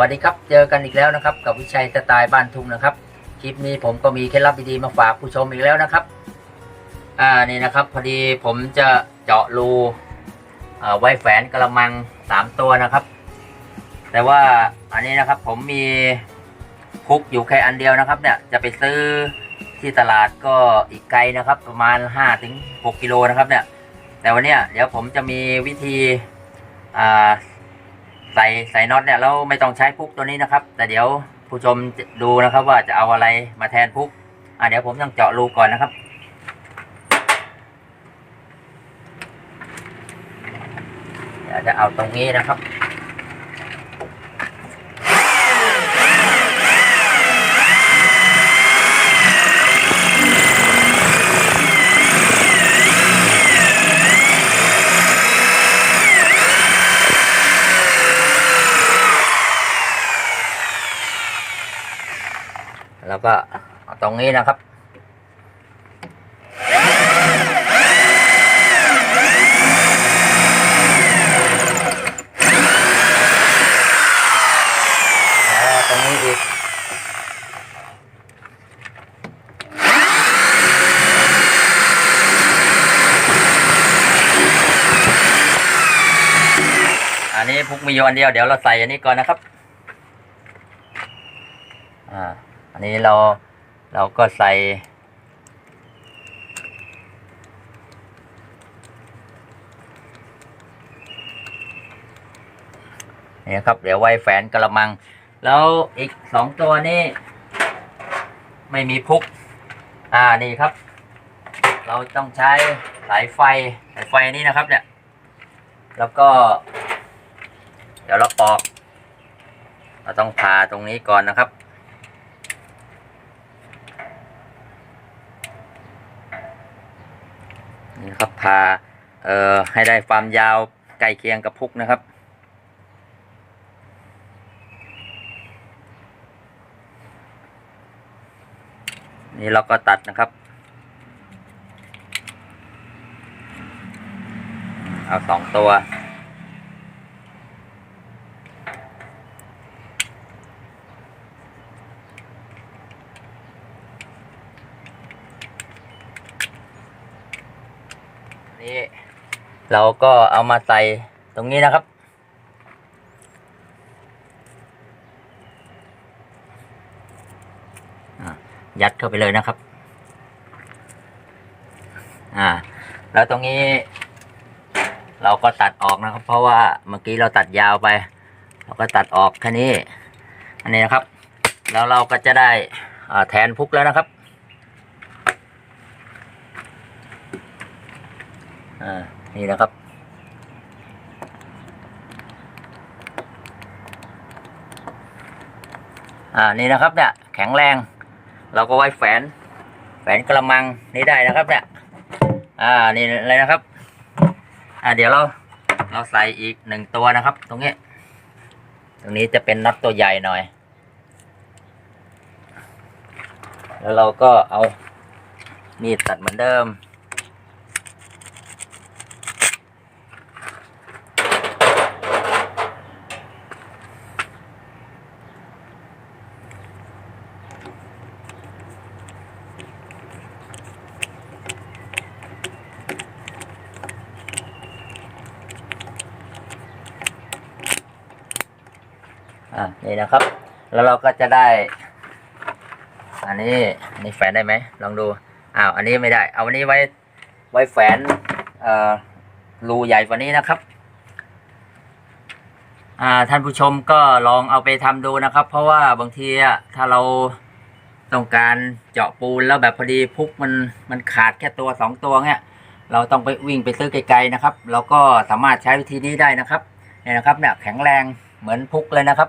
สวัสดีครับ เจอกันอีกแล้วนะครับ กับวิชัยสไตล์บ้านทุ่งนะครับ คลิปนี้ผมก็มีเคล็ดลับดีๆมาฝากผู้ชมอีกแล้วนะครับ อ่านี่นะครับ พอดีผมจะเจาะรูไว้แฝนกระมังสามตัวนะครับ แต่ว่าอันนี้นะครับผมมีพุกอยู่แค่อันเดียวนะครับ เนี่ยจะไปซื้อที่ตลาดก็อีกไกลนะครับ ประมาณ5ถึง6กิโลนะครับเนี่ยแต่วันนี้เดี๋ยวผมจะมีวิธีอ่า ใส่ใส่น็อตเนี่ยเราไม่ต้องใช้พุกตัวนี้นะครับ แต่เดี๋ยวผู้ชมดูนะครับ ว่าจะเอาอะไรมาแทนพุกอะเดี๋ยวผมต้องเจาะรูก่อนนะครับเดี๋ยวจะเอาตรงนี้นะครับ แล้วก็ตรงนี้นะครับตรงนี้อีกอันนี้พุกมีอยู่อันเดียวเดี๋ยวเราใส่อันนี้ก่อนนะครับ อ่า อันนี้เราเราก็ใส่นี่ครับเดี๋ยวไว้แฝนกระมัง แล้วอีกสองตัวนี้ไม่มีพุก อ่านี่ครับ เราต้องใช้สายไฟสายไฟนี้นะครับเนี่ย แล้วก็ เดี๋ยวเราปอก เราต้องผ่าตรงนี้ก่อนนะครับ นะครับพาเอ่อให้ได้ความยาวใกล้เคียงกับพุกนะครับ นี่เราก็ตัดนะครับ เอาสองตัว นี่ เราก็เอามาใส่ตรงนี้นะครับ ยัดเข้าไปเลยนะครับ อ่า แล้วตรงนี้ เราก็ตัดออกนะครับ เพราะว่าเมื่อกี้เราตัดยาวไป เราก็ตัดออกแค่นี้ อันนี้นะครับ แล้วเราก็จะได้แทนพุกแล้วนะครับ อ่า นี่นะครับ อ่า นี่นะครับเนี่ยแข็งแรง เราก็ไว้แฝน แฝนกระมังนี้ได้นะครับเนี่ย อ่า นี่เลยนะครับ อ่า เดี๋ยวเราเราใส่อีกหนึ่งตัวนะครับ ตรงนี้ ตรงนี้จะเป็นน็อตตัวใหญ่หน่อย แล้วเราก็เอามีดตัดเหมือนเดิม อ่านี่นะครับ แล้วเราก็จะได้ อันนี้อันนี้แฝนได้ไหมลองดูอ้าวอันนี้ไม่ได้ เอาอันนี้ไว้ไว้แฝนเอ่อรูใหญ่กว่านี้นะครับอ่าท่านผู้ชมก็ลองเอาไปทำดูนะครับ เพราะว่าบางทีถ้าเราต้องการเจาะปูนแล้วแบบพอดีพุกมันมันขาดแค่ตัวสองตัวเงี้ยเราต้องไปวิ่งไปซื้อไกลๆนะครับเราก็สามารถใช้วิธีนี้ได้นะครับเนี่ยนะครับเนี่ยแข็งแรงเหมือนพุกเลยนะครับ